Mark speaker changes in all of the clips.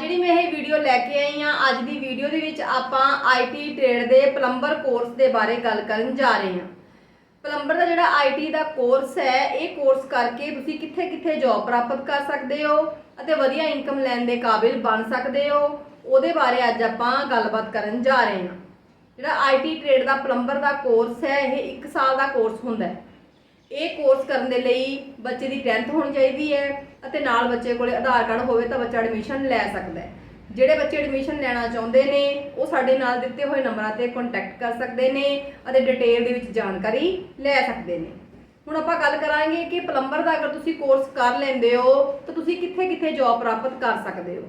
Speaker 1: ਜਿਹੜੀ ਮੈਂ ਇਹ ਵੀਡੀਓ ਲੈ ਕੇ ਆਈ ਆ ਅੱਜ ਦੀ ਵੀਡੀਓ ਦੇ ਵਿੱਚ ਆਪਾਂ ਆਈਟੀ ਟ੍ਰੇਡ ਦੇ ਪਲੰਬਰ ਕੋਰਸ ਦੇ ਬਾਰੇ ਗੱਲ ਕਰਨ ਜਾ ਰਹੇ ਹਾਂ। ਪਲੰਬਰ ਦਾ ਜਿਹੜਾ ਆਈਟੀ ਦਾ ਕੋਰਸ ਹੈ, ਇਹ ਕੋਰਸ ਕਰਕੇ ਤੁਸੀਂ ਕਿੱਥੇ-ਕਿੱਥੇ ਜੌਬ ਪ੍ਰਾਪਤ ਕਰ ਸਕਦੇ ਹੋ ਅਤੇ ਵਧੀਆ ਇਨਕਮ ਲੈਣ ਦੇ ਕਾਬਿਲ ਬਣ ਸਕਦੇ ਹੋ, ਉਹਦੇ ਬਾਰੇ ਅੱਜ ਆਪਾਂ ਗੱਲਬਾਤ ਕਰਨ ਜਾ ਰਹੇ ਹਾਂ। ਜਿਹੜਾ ਆਈਟੀ ਟ੍ਰੇਡ ਦਾ ਪਲੰਬਰ ਦਾ ਕੋਰਸ ਹੈ, ਇਹ 1 ਸਾਲ ਦਾ ਕੋਰਸ ਹੁੰਦਾ ਹੈ। ਇਹ ਕੋਰਸ ਕਰਨ ਦੇ ਲਈ ਬੱਚੇ ਦੀ 10th ਹੋਣੀ ਚਾਹੀਦੀ ਹੈ ਅਤੇ ਨਾਲ ਬੱਚੇ ਕੋਲੇ ਆਧਾਰ ਕਾਰਡ ਹੋਵੇ ਤਾਂ ਬੱਚਾ ਐਡਮਿਸ਼ਨ ਲੈ ਸਕਦਾ ਹੈ। ਜਿਹੜੇ ਬੱਚੇ ਐਡਮਿਸ਼ਨ ਲੈਣਾ ਚਾਹੁੰਦੇ ਨੇ, ਉਹ ਸਾਡੇ ਨਾਲ ਦਿੱਤੇ ਹੋਏ ਨੰਬਰਾਂ ਤੇ ਕੰਟੈਕਟ ਕਰ ਸਕਦੇ ਨੇ ਅਤੇ ਡਿਟੇਲ ਦੇ ਵਿੱਚ ਜਾਣਕਾਰੀ ਲੈ ਸਕਦੇ ਨੇ। ਹੁਣ ਆਪਾਂ ਗੱਲ ਕਰਾਂਗੇ ਕਿ ਪਲੰਬਰ ਦਾ ਅਗਰ ਤੁਸੀਂ ਕੋਰਸ ਕਰ ਲੈਂਦੇ ਹੋ, ਤਾਂ ਤੁਸੀਂ ਕਿੱਥੇ-ਕਿੱਥੇ ਜੌਬ ਪ੍ਰਾਪਤ ਕਰ ਸਕਦੇ ਹੋ।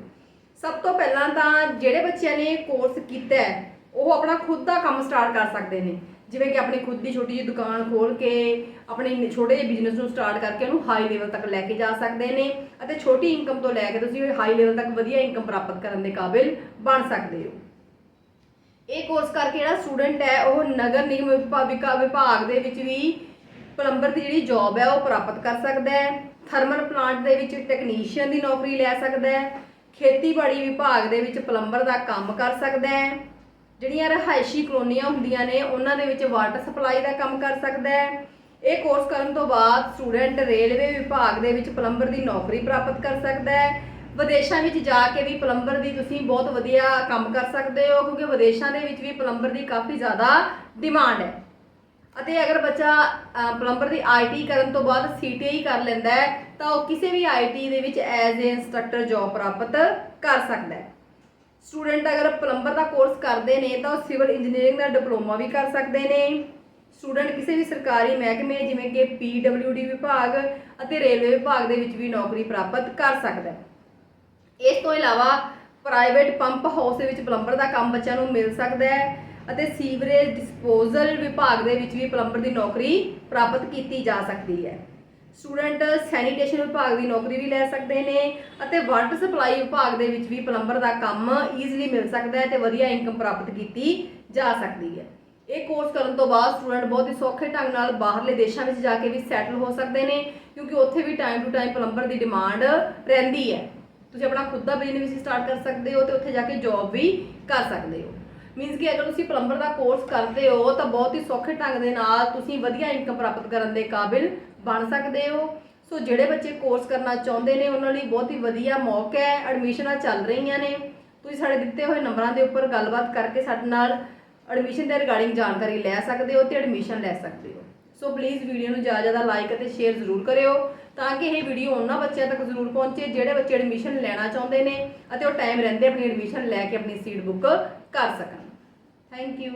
Speaker 1: ਸਭ ਤੋਂ ਪਹਿਲਾਂ ਤਾਂ ਜਿਹੜੇ ਬੱਚਿਆਂ ਨੇ ਕੋਰਸ ਕੀਤਾ ਹੈ ਉਹ ਆਪਣਾ ਖੁਦ ਦਾ ਕੰਮ ਸਟਾਰਟ ਕਰ ਸਕਦੇ ਨੇ। ਜਿਵੇਂ ਕਿ ਆਪਣੀ ਖੁਦ ਦੀ ਛੋਟੀ ਜਿਹੀ ਦੁਕਾਨ ਖੋਲ ਕੇ ਆਪਣੇ ਛੋਟੇ ਜਿਹੇ ਬਿਜ਼ਨਸ ਨੂੰ ਸਟਾਰਟ ਕਰਕੇ ਉਹਨੂੰ ਹਾਈ ਲੈਵਲ ਤੱਕ ਲੈ ਕੇ ਜਾ ਸਕਦੇ ਨੇ ਅਤੇ ਛੋਟੀ ਇਨਕਮ ਤੋਂ ਲੈ ਕੇ ਤੁਸੀਂ ਹਾਈ ਲੈਵਲ ਤੱਕ ਵਧੀਆ ਇਨਕਮ ਪ੍ਰਾਪਤ ਕਰਨ ਦੇ ਕਾਬਿਲ ਬਣ ਸਕਦੇ ਹੋ। ਇਹ ਕੋਰਸ ਕਰਕੇ ਜਿਹੜਾ ਸਟੂਡੈਂਟ ਹੈ, ਉਹ ਨਗਰ ਨਿਗਮ ਵਿਭਾ- ਵਿਕਾ- ਵਿਭਾਗ ਦੇ ਵਿੱਚ ਵੀ ਪਲੰਬਰ ਦੀ ਜਿਹੜੀ ਜੌਬ ਹੈ, ਉਹ ਪ੍ਰਾਪਤ ਕਰ ਸਕਦਾ ਹੈ। ਥਰਮਲ ਪਲਾਂਟ ਦੇ ਵਿੱਚ ਟੈਕਨੀਸ਼ੀਅਨ ਦੀ ਨੌਕਰੀ ਲੈ ਸਕਦਾ ਹੈ। ਖੇਤੀਬਾੜੀ ਵਿਭਾਗ ਦੇ ਵਿੱਚ ਪਲੰਬਰ ਦਾ ਕੰਮ ਕਰ ਸਕਦਾ ਹੈ। ਜਿਹੜੀਆਂ ਰਹਾਇਸ਼ੀ ਕਲੋਨੀਆਂ ਹੁੰਦੀਆਂ ਨੇ, ਉਹਨਾਂ ਦੇ ਵਿੱਚ ਵਾਟਰ ਸਪਲਾਈ ਦਾ ਕੰਮ ਕਰ ਸਕਦਾ ਹੈ। ਇਹ ਕੋਰਸ ਕਰਨ ਤੋਂ ਬਾਅਦ ਸਟੂਡੈਂਟ ਰੇਲਵੇ ਵਿਭਾਗ ਦੇ ਵਿੱਚ ਪਲੰਬਰ ਦੀ ਨੌਕਰੀ ਪ੍ਰਾਪਤ ਕਰ ਸਕਦਾ ਹੈ। ਵਿਦੇਸ਼ਾਂ ਵਿੱਚ ਜਾ ਕੇ ਵੀ ਪਲੰਬਰ ਦੀ ਤੁਸੀਂ ਬਹੁਤ ਵਧੀਆ ਕੰਮ ਕਰ ਸਕਦੇ ਹੋ, ਕਿਉਂਕਿ ਵਿਦੇਸ਼ਾਂ ਦੇ ਵਿੱਚ ਵੀ ਪਲੰਬਰ ਦੀ ਕਾਫੀ ਜ਼ਿਆਦਾ ਡਿਮਾਂਡ ਹੈ। ਅਤੇ ਅਗਰ ਬੱਚਾ ਪਲੰਬਰ ਦੀ ਆਈਟੀ ਕਰਨ ਤੋਂ ਬਾਅਦ ਸੀਟੀਆਈ ਕਰ ਲੈਂਦਾ ਹੈ, ਤਾਂ ਉਹ ਕਿਸੇ ਵੀ ਆਈਟੀ ਦੇ ਵਿੱਚ ਐਜ਼ ਏ ਇੰਸਟ੍ਰਕਟਰ ਜੌਬ ਪ੍ਰਾਪਤ ਕਰ ਸਕਦਾ ਹੈ। ਸਟੂਡੈਂਟ ਅਗਰ ਪਲੰਬਰ ਦਾ ਕੋਰਸ ਕਰਦੇ ਨੇ ਤਾਂ ਉਹ ਸਿਵਲ ਇੰਜੀਨੀਅਰਿੰਗ ਦਾ ਡਿਪਲੋਮਾ ਵੀ ਕਰ ਸਕਦੇ ਨੇ। ਸਟੂਡੈਂਟ ਕਿਸੇ ਵੀ ਸਰਕਾਰੀ ਮਹਿਕਮੇ, ਜਿਵੇਂ ਕਿ ਪੀਡਬਲਯੂਡੀ ਵਿਭਾਗ ਅਤੇ ਰੇਲਵੇ ਵਿਭਾਗ ਦੇ ਵਿੱਚ ਵੀ ਨੌਕਰੀ ਪ੍ਰਾਪਤ ਕਰ ਸਕਦਾ ਹੈ। ਇਸ ਤੋਂ ਇਲਾਵਾ ਪ੍ਰਾਈਵੇਟ ਪੰਪ ਹਾਊਸ ਦੇ ਵਿੱਚ ਪਲੰਬਰ ਦਾ ਕੰਮ ਬੱਚਿਆਂ ਨੂੰ ਮਿਲ ਸਕਦਾ ਹੈ ਅਤੇ ਸੀਵਰੇਜ ਡਿਸਪੋਜ਼ਲ ਵਿਭਾਗ ਦੇ ਵਿੱਚ ਵੀ ਪਲੰਬਰ ਦੀ ਨੌਕਰੀ ਪ੍ਰਾਪਤ ਕੀਤੀ ਜਾ ਸਕਦੀ ਹੈ। ਸਟੂਡੈਂਟ ਸੈਨੀਟੇਸ਼ਨ ਵਿਭਾਗ ਦੀ ਨੌਕਰੀ ਵੀ ਲੈ ਸਕਦੇ ਨੇ ਅਤੇ ਵਾਟਰ ਸਪਲਾਈ ਵਿਭਾਗ ਦੇ ਵਿੱਚ ਵੀ ਪਲੰਬਰ ਦਾ ਕੰਮ ਈਜ਼ੀਲੀ ਮਿਲ ਸਕਦਾ ਹੈ ਤੇ ਵਧੀਆ ਇਨਕਮ ਪ੍ਰਾਪਤ ਕੀਤੀ ਜਾ ਸਕਦੀ ਹੈ। ਇਹ ਕੋਰਸ ਕਰਨ ਤੋਂ ਬਾਅਦ ਸਟੂਡੈਂਟ ਬਹੁਤ ਹੀ ਸੌਖੇ ਢੰਗ ਨਾਲ ਬਾਹਰਲੇ ਦੇਸ਼ਾਂ ਵਿੱਚ ਜਾ ਕੇ ਵੀ ਸੈਟਲ ਹੋ ਸਕਦੇ ਨੇ, ਕਿਉਂਕਿ ਉੱਥੇ ਵੀ ਟਾਈਮ ਟੂ ਟਾਈਮ ਪਲੰਬਰ ਦੀ ਡਿਮਾਂਡ ਰਹਿੰਦੀ ਹੈ। ਤੁਸੀਂ ਆਪਣਾ ਖੁਦ ਦਾ ਬਿਜ਼ਨਸ ਵੀ ਸਟਾਰਟ ਕਰ ਸਕਦੇ ਹੋ ਤੇ ਉੱਥੇ ਜਾ ਕੇ ਜੌਬ ਵੀ ਕਰ ਸਕਦੇ ਹੋ। ਮੀਨਸ ਕਿ ਅਗਰ ਤੁਸੀਂ ਪਲੰਬਰ ਦਾ ਕੋਰਸ ਕਰਦੇ ਹੋ, ਤਾਂ ਬਹੁਤ ਹੀ ਸੌਖੇ ਢੰਗ ਦੇ ਨਾਲ ਤੁਸੀਂ ਵਧੀਆ ਇਨਕਮ ਪ੍ਰਾਪਤ ਕਰਨ ਦੇ ਕਾਬਿਲ ਬਣ ਸਕਦੇ ਹੋ। ਸੋ ਜਿਹੜੇ ਬੱਚੇ ਕੋਰਸ ਕਰਨਾ ਚਾਹੁੰਦੇ ਨੇ, ਉਹਨਾਂ ਲਈ ਬਹੁਤ ਹੀ ਵਧੀਆ ਮੌਕਾ ਹੈ। ਐਡਮਿਸ਼ਨਾਂ ਚੱਲ ਰਹੀਆਂ ਨੇ। ਤੁਸੀਂ ਸਾਡੇ ਦਿੱਤੇ ਹੋਏ ਨੰਬਰਾਂ ਦੇ ਉੱਪਰ ਗੱਲਬਾਤ ਕਰਕੇ ਸਾਡੇ ਨਾਲ ਐਡਮਿਸ਼ਨ ਦੇ ਰਿਗਾਰਡਿੰਗ ਜਾਣਕਾਰੀ ਲੈ ਸਕਦੇ ਹੋ ਤੇ ਐਡਮਿਸ਼ਨ ਲੈ ਸਕਦੇ ਹੋ। ਸੋ ਪਲੀਜ਼ ਵੀਡੀਓ ਨੂੰ ਜ਼ਿਆਦਾ ਜ਼ਿਆਦਾ ਲਾਈਕ ਅਤੇ ਸ਼ੇਅਰ ਜ਼ਰੂਰ ਕਰਿਓ ਤਾਂ ਕਿ ਇਹ ਵੀਡੀਓ ਉਹਨਾਂ ਬੱਚਿਆਂ ਤੱਕ ਜ਼ਰੂਰ ਪਹੁੰਚੇ ਜਿਹੜੇ ਬੱਚੇ ਐਡਮਿਸ਼ਨ ਲੈਣਾ ਚਾਹੁੰਦੇ ਨੇ ਅਤੇ ਉਹ ਟਾਈਮ ਰਹਿੰਦੇ ਆਪਣੀ ਐਡਮਿਸ਼ਨ ਲੈ ਕੇ ਆਪਣੀ ਸੀਟ ਬੁੱਕ ਕਰ ਸਕਣ। Thank you